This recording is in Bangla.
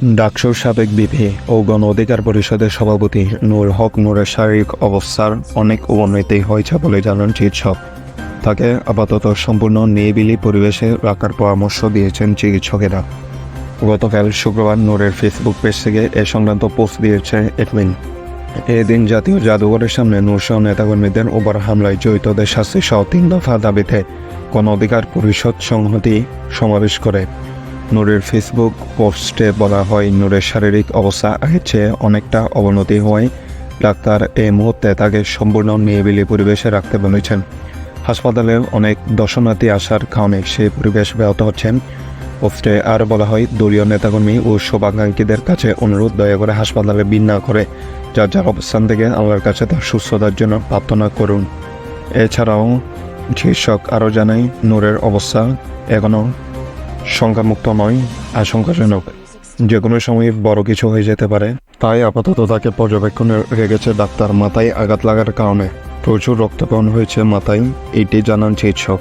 ডাকসুর সাবেক বিপি ও গণ অধিকার পরিষদের সভাপতি নূর হক নূরের শারীরিক অবস্থার অনেক অবনতি হয়েছে বলে জানান চিকিৎসক। তাকে আপাতত সম্পূর্ণ নিরিবিলি পরিবেশে রাখার পরামর্শ দিয়েছেন চিকিৎসকেরা। গতকাল শুক্রবার নূরের ফেসবুক পেজ থেকে এ সংক্রান্ত পোস্ট দিয়েছে এডমিন এদিন জাতীয় জাদুঘরের সামনে নূরসহ নেতাকর্মীদের ওপর হামলায় জড়িতদের শাস্তি সহ তিন দফা দাবিতে গণ অধিকার পরিষদ সংহতি সমাবেশ করে। নূরের ফেসবুক পোস্টে বলা হয়, নূরের শারীরিক অবস্থা আগের চেয়ে অনেকটা অবনতি হওয়ায় ডাক্তার এই মুহূর্তে তাকে সম্পূর্ণ নিরিবিলি পরিবেশে রাখতে বলেছেন। হাসপাতালে অনেক দর্শনার্থী আসার কারণে সেই পরিবেশ ব্যাহত হচ্ছেন পোস্টে আর বলা হয়, দলীয় নেতাকর্মী ও শুভাকাঙ্ক্ষীদের কাছে অনুরোধ, দয়া করে হাসপাতালে বিন করে যার যার অবস্থান থেকে আল্লাহর কাছে তার সুস্থতার জন্য প্রার্থনা করুন। এছাড়াও চিকিৎসক আরও জানায়, নূরের অবস্থা এখনও সংখ্যামুক্ত নয় আশঙ্কাজনক। যে কোনো সময়ে বড় কিছু হয়ে যেতে পারে। তাই আপাতত তাকে পর্যবেক্ষণে রেখেছে ডাক্তার মাথায় আঘাত লাগার কারণে। প্রচুর রক্তপণ হয়েছে মাথায় এটি জানান চিকিৎসক।